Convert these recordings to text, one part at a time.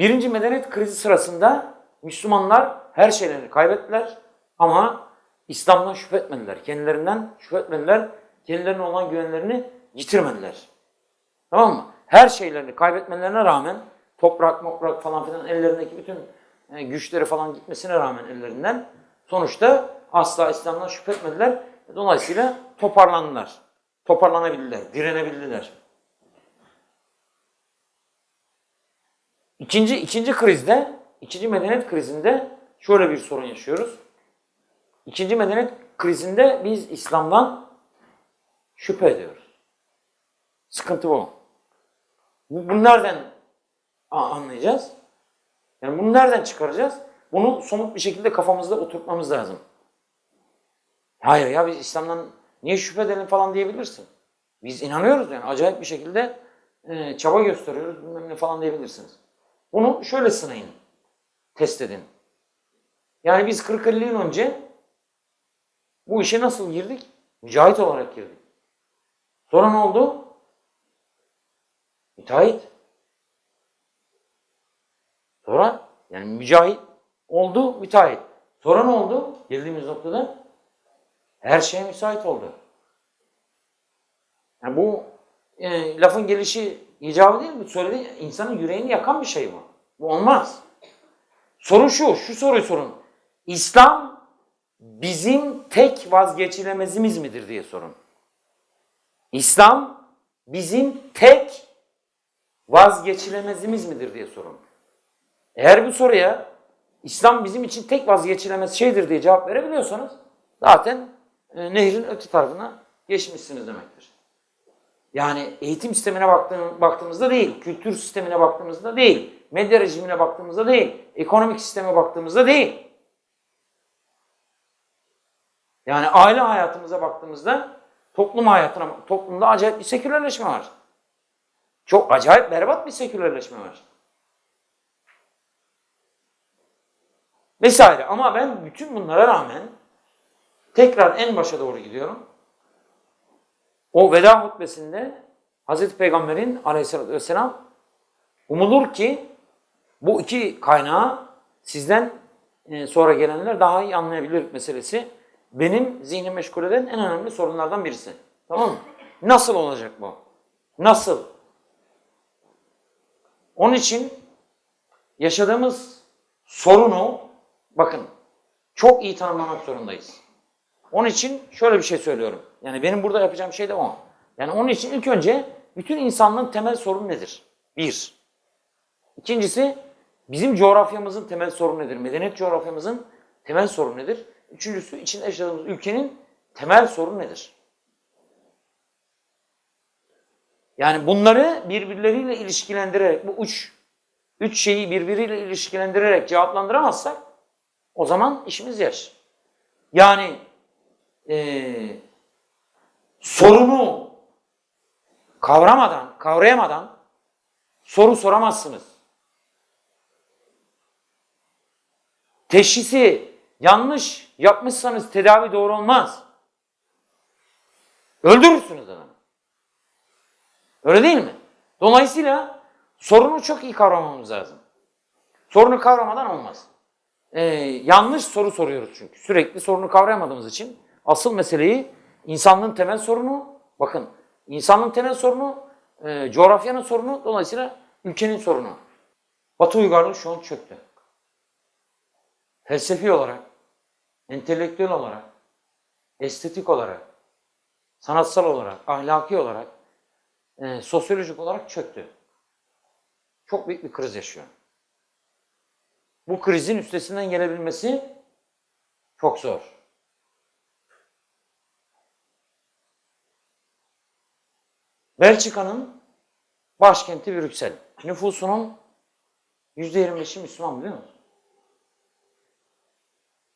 Birinci medeniyet krizi sırasında Müslümanlar her şeylerini kaybettiler ama İslam'dan şüphe etmediler. Kendilerinden şüphe etmediler. Kendilerine olan güvenlerini yitirmediler. Tamam mı? Her şeylerini kaybetmelerine rağmen toprak, moprak falan filan ellerindeki bütün e, güçleri falan gitmesine rağmen ellerinden sonuçta asla İslam'dan şüphe etmediler. Dolayısıyla toparlandılar. Toparlanabildiler, direnebildiler. İkinci, ikinci krizde, ikinci medeniyet krizinde şöyle bir sorun yaşıyoruz. İkinci medeniyet krizinde biz İslam'dan şüphe ediyoruz. Sıkıntı bu. Bu- Bunu nereden anlayacağız? Yani bunu nereden çıkaracağız? Bunu somut bir şekilde kafamızda oturtmamız lazım. Hayır ya biz İslam'dan niye şüphe edelim falan diyebilirsin. Biz inanıyoruz yani acayip bir şekilde e, çaba gösteriyoruz bilmem ne falan diyebilirsiniz. Bunu şöyle sınayın. Test edin. Yani biz 40-50 yıl önce bu işe nasıl girdik? Mücahit olarak girdik. Sonra ne oldu? Müteahhit. Sonra yani mücahit oldu, müteahhit. Sonra ne oldu? Geldiğimiz noktada her şeye müsait oldu. Yani bu e, lafın gelişi icabı değil mi? Söylediği insanın yüreğini yakan bir şey bu. Bu olmaz. Soru şu, şu soruyu sorun. İslam bizim tek vazgeçilemezimiz midir diye sorun. İslam bizim tek vazgeçilemezimiz midir diye sorun. Eğer bu soruya İslam bizim için tek vazgeçilemez şeydir diye cevap verebiliyorsanız zaten e, nehrin öte tarafına geçmişsiniz demektir. Yani eğitim sistemine baktığım, baktığımızda değil, kültür sistemine baktığımızda değil, medya rejimine baktığımızda değil, ekonomik sisteme baktığımızda değil. Yani aile hayatımıza baktığımızda toplum hayatına, toplumda acayip bir sekülerleşme var. Çok acayip berbat bir sekülerleşme var. Vesaire. Ama ben bütün bunlara rağmen tekrar en başa doğru gidiyorum. O veda hutbesinde Hazreti Peygamber'in aleyhissalatü vesselam umulur ki bu iki kaynağı sizden e, sonra gelenler daha iyi anlayabilir meselesi benim zihni meşgul eden en önemli sorunlardan birisi. Tamam mı? Nasıl olacak bu? Nasıl? Onun için yaşadığımız sorunu bakın çok iyi tanımlamak zorundayız. Onun için şöyle bir şey söylüyorum. Yani benim burada yapacağım şey de o. Yani onun için ilk önce bütün insanlığın temel sorunu nedir? Bir. İkincisi bizim coğrafyamızın temel sorunu nedir? Medeniyet coğrafyamızın temel sorunu nedir? Üçüncüsü içinde yaşadığımız ülkenin temel sorunu nedir? Yani bunları birbirleriyle ilişkilendirerek, bu üç, üç şeyi birbiriyle ilişkilendirerek cevaplandıramazsak o zaman işimiz yaş. Yani eee sorunu kavramadan, kavrayamadan soru soramazsınız. Teşhisi yanlış yapmışsanız tedavi doğru olmaz. Öldürürsünüz adamı. Öyle değil mi? Dolayısıyla sorunu çok iyi kavramamız lazım. Sorunu kavramadan olmaz. Ee, yanlış soru soruyoruz çünkü. Sürekli sorunu kavrayamadığımız için asıl meseleyi insanlığın temel sorunu, bakın insanlığın temel sorunu, e, coğrafyanın sorunu, dolayısıyla ülkenin sorunu. Batı uygarlığı şu an çöktü. Felsefi olarak, entelektüel olarak, estetik olarak, sanatsal olarak, ahlaki olarak, e, sosyolojik olarak çöktü. Çok büyük bir kriz yaşıyor. Bu krizin üstesinden gelebilmesi çok zor. Belçika'nın başkenti Brüksel. Nüfusunun %25'i Müslüman biliyor musun?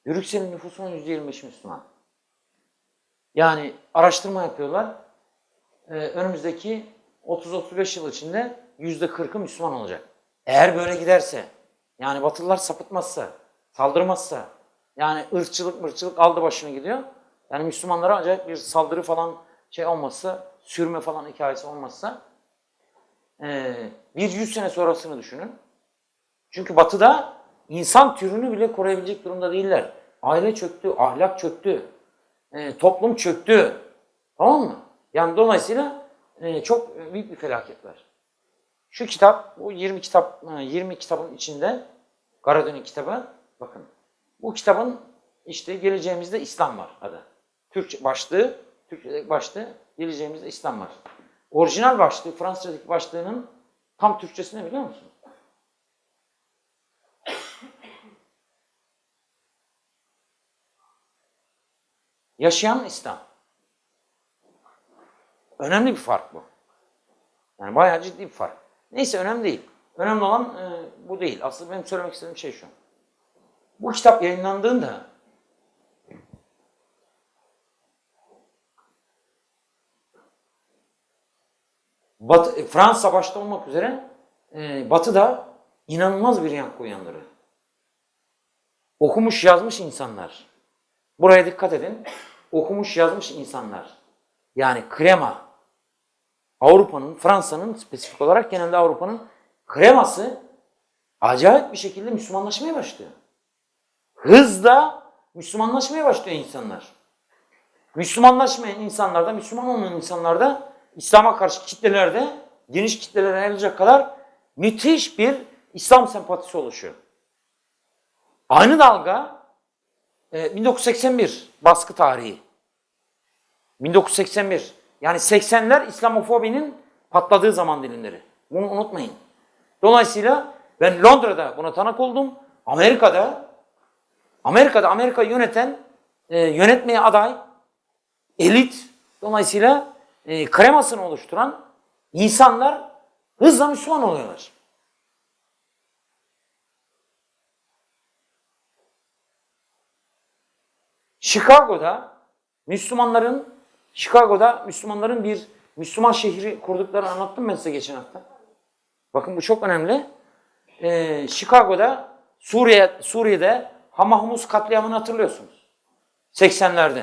Brüksel'in nüfusunun %25'i Müslüman. Yani araştırma yapıyorlar. Ee, önümüzdeki 30-35 yıl içinde %40'ı Müslüman olacak. Eğer böyle giderse, yani Batılılar sapıtmazsa, saldırmazsa, yani ırkçılık mırçılık aldı başını gidiyor. Yani Müslümanlara acayip bir saldırı falan şey olmazsa, sürme falan hikayesi olmazsa, ee, bir yüz sene sonrasını düşünün. Çünkü batıda insan türünü bile koruyabilecek durumda değiller. Aile çöktü, ahlak çöktü, e, toplum çöktü. Tamam mı? Yani dolayısıyla e, çok büyük bir felaket var. Şu kitap, bu 20 kitap, e, 20 kitabın içinde, Garadön'ün kitabı, bakın. Bu kitabın işte geleceğimizde İslam var adı. Türkçe başlığı, Türkçedeki başlığı, geleceğimizde İslam var. Orijinal başlığı, Fransızcadaki başlığının tam Türkçesi ne biliyor musun? Yaşayan İslam. Önemli bir fark bu. Yani bayağı ciddi bir fark. Neyse önemli değil. Önemli olan e, bu değil. Aslında benim söylemek istediğim şey şu. Bu kitap yayınlandığında Batı, e, Fransa başta olmak üzere e, Batı'da inanılmaz bir yankı uyandırır. Okumuş yazmış insanlar. Buraya dikkat edin. Okumuş yazmış insanlar. Yani krema. Avrupa'nın, Fransa'nın spesifik olarak genelde Avrupa'nın kreması acayip bir şekilde Müslümanlaşmaya başlıyor. Hızla Müslümanlaşmaya başlıyor insanlar. Müslümanlaşmayan insanlarda, Müslüman olmayan insanlarda İslam'a karşı kitlelerde geniş kitlelere yayılacak kadar müthiş bir İslam sempatisi oluşuyor. Aynı dalga e, 1981 baskı tarihi. 1981. Yani 80'ler İslamofobinin patladığı zaman dilimleri. Bunu unutmayın. Dolayısıyla ben Londra'da buna tanık oldum. Amerika'da Amerika'da Amerika yöneten e, yönetmeye aday elit dolayısıyla e, kremasını oluşturan insanlar hızla Müslüman oluyorlar. Chicago'da Müslümanların Chicago'da Müslümanların bir Müslüman şehri kurduklarını anlattım ben size geçen hafta. Bakın bu çok önemli. Ee, Chicago'da Suriye Suriye'de Hamahmus katliamını hatırlıyorsunuz. 80'lerde.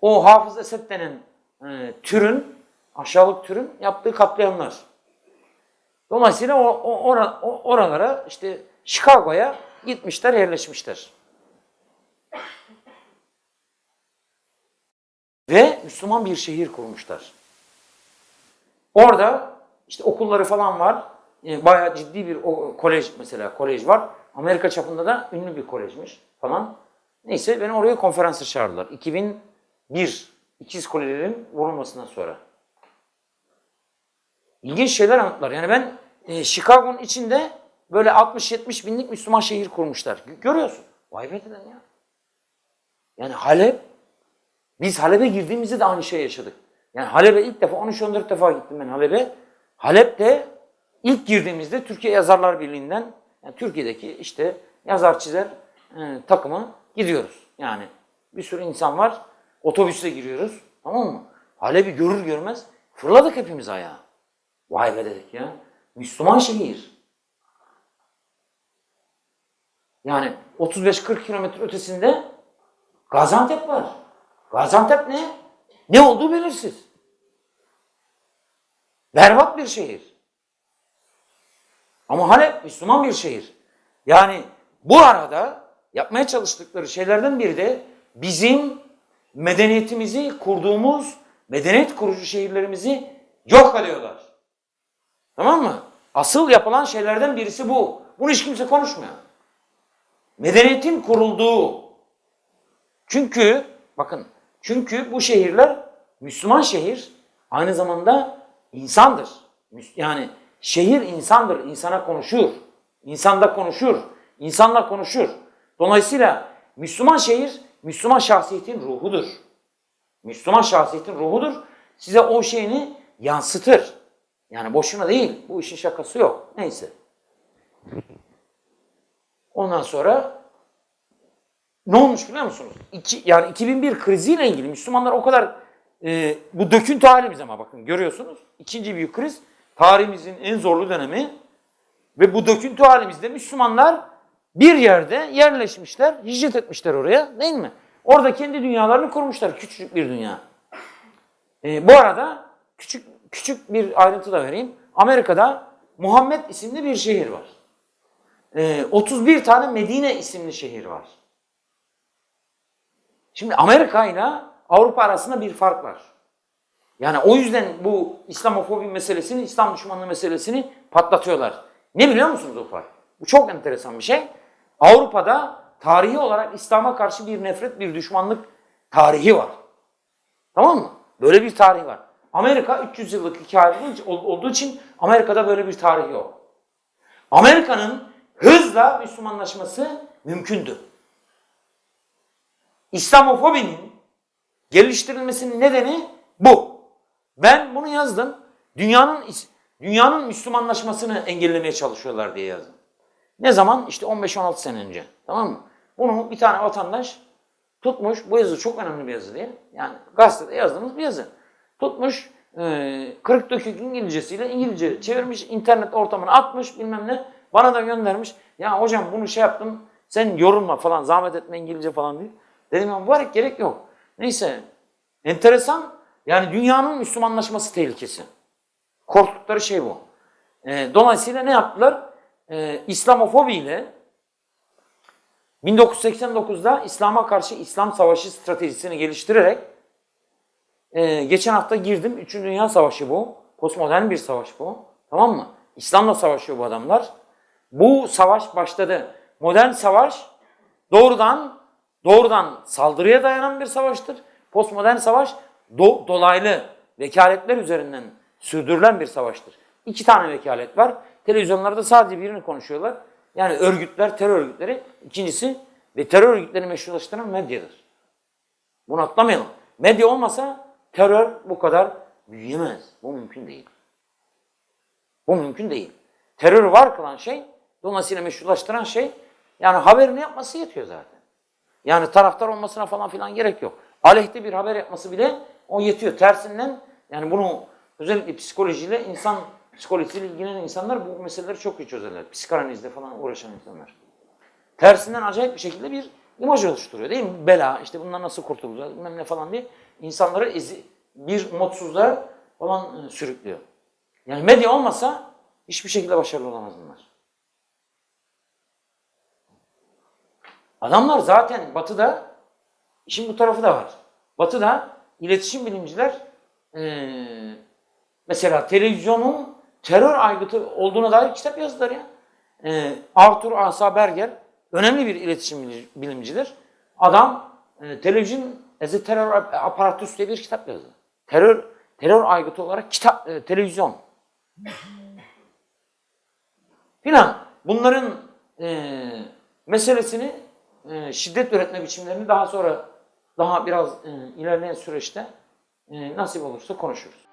O Hafız Esed denen e, türün, aşağılık türün yaptığı katliamlar. Dolayısıyla o, o, ora, o oralara işte Chicago'ya gitmişler, yerleşmişler. Ve Müslüman bir şehir kurmuşlar. Orada işte okulları falan var. E, bayağı ciddi bir o, kolej mesela kolej var. Amerika çapında da ünlü bir kolejmiş falan. Neyse beni oraya konferansa çağırdılar. 2001 ikiz kulelerin vurulmasından sonra. İlginç şeyler anlattılar. Yani ben e, Chicago'nun içinde böyle 60-70 binlik Müslüman şehir kurmuşlar. Görüyorsun. Vay be dedim ya. Yani Halep biz Halep'e girdiğimizde de aynı şey yaşadık. Yani Halep'e ilk defa 13-14 defa gittim ben Halep'e. Halep'te ilk girdiğimizde Türkiye Yazarlar Birliği'nden yani Türkiye'deki işte yazar çizer e, takımı gidiyoruz. Yani bir sürü insan var. Otobüse giriyoruz. Tamam mı? Halep'i görür görmez fırladık hepimiz ayağa. Vay be dedik ya. Müslüman şehir. Yani 35-40 kilometre ötesinde Gaziantep var. Gaziantep ne? Ne olduğu belirsiz. Berbat bir şehir. Ama Halep Müslüman bir şehir. Yani bu arada yapmaya çalıştıkları şeylerden biri de bizim medeniyetimizi kurduğumuz medeniyet kurucu şehirlerimizi yok ediyorlar. Tamam mı? Asıl yapılan şeylerden birisi bu. Bunu hiç kimse konuşmuyor. Medeniyetin kurulduğu. Çünkü bakın çünkü bu şehirler Müslüman şehir aynı zamanda insandır. Yani şehir insandır, insana konuşur. İnsanda konuşur, insanla konuşur. Dolayısıyla Müslüman şehir, Müslüman şahsiyetin ruhudur. Müslüman şahsiyetin ruhudur. Size o şeyini yansıtır. Yani boşuna değil, bu işin şakası yok. Neyse. Ondan sonra ne olmuş biliyor musunuz? İki, yani 2001 kriziyle ilgili Müslümanlar o kadar e, bu döküntü halimiz ama bakın görüyorsunuz. İkinci büyük kriz tarihimizin en zorlu dönemi ve bu döküntü halimizde Müslümanlar bir yerde yerleşmişler, hicret etmişler oraya değil mi? Orada kendi dünyalarını kurmuşlar. Küçücük bir dünya. E, bu arada küçük küçük bir ayrıntı da vereyim. Amerika'da Muhammed isimli bir şehir var. e, 31 tane Medine isimli şehir var. Şimdi Amerika ile Avrupa arasında bir fark var. Yani o yüzden bu İslamofobi meselesini, İslam düşmanlığı meselesini patlatıyorlar. Ne biliyor musunuz o fark? Bu çok enteresan bir şey. Avrupa'da tarihi olarak İslam'a karşı bir nefret, bir düşmanlık tarihi var. Tamam mı? Böyle bir tarihi var. Amerika 300 yıllık hikaye olduğu için Amerika'da böyle bir tarih yok. Amerika'nın hızla Müslümanlaşması mümkündü. İslamofobinin geliştirilmesinin nedeni bu. Ben bunu yazdım. Dünyanın dünyanın Müslümanlaşmasını engellemeye çalışıyorlar diye yazdım. Ne zaman? İşte 15-16 sene önce. Tamam mı? Bunu bir tane vatandaş tutmuş. Bu yazı çok önemli bir yazı diye. Yani gazetede yazdığımız bir yazı. Tutmuş e, kırık dökük İngilizcesiyle İngilizce çevirmiş. internet ortamına atmış bilmem ne. Bana da göndermiş. Ya hocam bunu şey yaptım. Sen yorulma falan zahmet etme İngilizce falan diye. Dedim ya mübarek gerek yok. Neyse. Enteresan. Yani dünyanın Müslümanlaşması tehlikesi. Korktukları şey bu. E, dolayısıyla ne yaptılar? E, İslamofobiyle 1989'da İslam'a karşı İslam Savaşı stratejisini geliştirerek e, geçen hafta girdim. Üçüncü Dünya Savaşı bu. Postmodern bir savaş bu. Tamam mı? İslam'la savaşıyor bu adamlar. Bu savaş başladı. Modern savaş doğrudan doğrudan saldırıya dayanan bir savaştır. Postmodern savaş do, dolaylı vekaletler üzerinden sürdürülen bir savaştır. İki tane vekalet var. Televizyonlarda sadece birini konuşuyorlar. Yani örgütler, terör örgütleri. İkincisi ve terör örgütlerini meşrulaştıran medyadır. Bunu atlamayalım. Medya olmasa terör bu kadar büyüyemez. Bu mümkün değil. Bu mümkün değil. Terörü var kılan şey, dolayısıyla meşrulaştıran şey, yani haberini yapması yetiyor zaten. Yani taraftar olmasına falan filan gerek yok. Aleyhte bir haber yapması bile o yetiyor. Tersinden yani bunu özellikle psikolojiyle insan psikolojisiyle ilgilenen insanlar bu meseleleri çok iyi çözerler. Psikanalizle falan uğraşan insanlar. Tersinden acayip bir şekilde bir imaj oluşturuyor değil mi? Bela, işte bundan nasıl kurtulacağız, bilmem ne falan diye insanları ezi, bir umutsuzluğa falan e, sürüklüyor. Yani medya olmasa hiçbir şekilde başarılı olamaz bunlar. Adamlar zaten batıda, işin bu tarafı da var. Batıda iletişim bilimciler e, mesela televizyonun terör aygıtı olduğuna dair kitap yazdılar ya. E, Arthur Asa Berger önemli bir iletişim bilimcidir. Adam e, televizyon as a terror apparatus diye bir kitap yazdı. Terör terör aygıtı olarak kitap e, televizyon. Filan bunların e, meselesini e, şiddet üretme biçimlerini daha sonra daha biraz e, ilerleyen süreçte e, nasip olursa konuşuruz.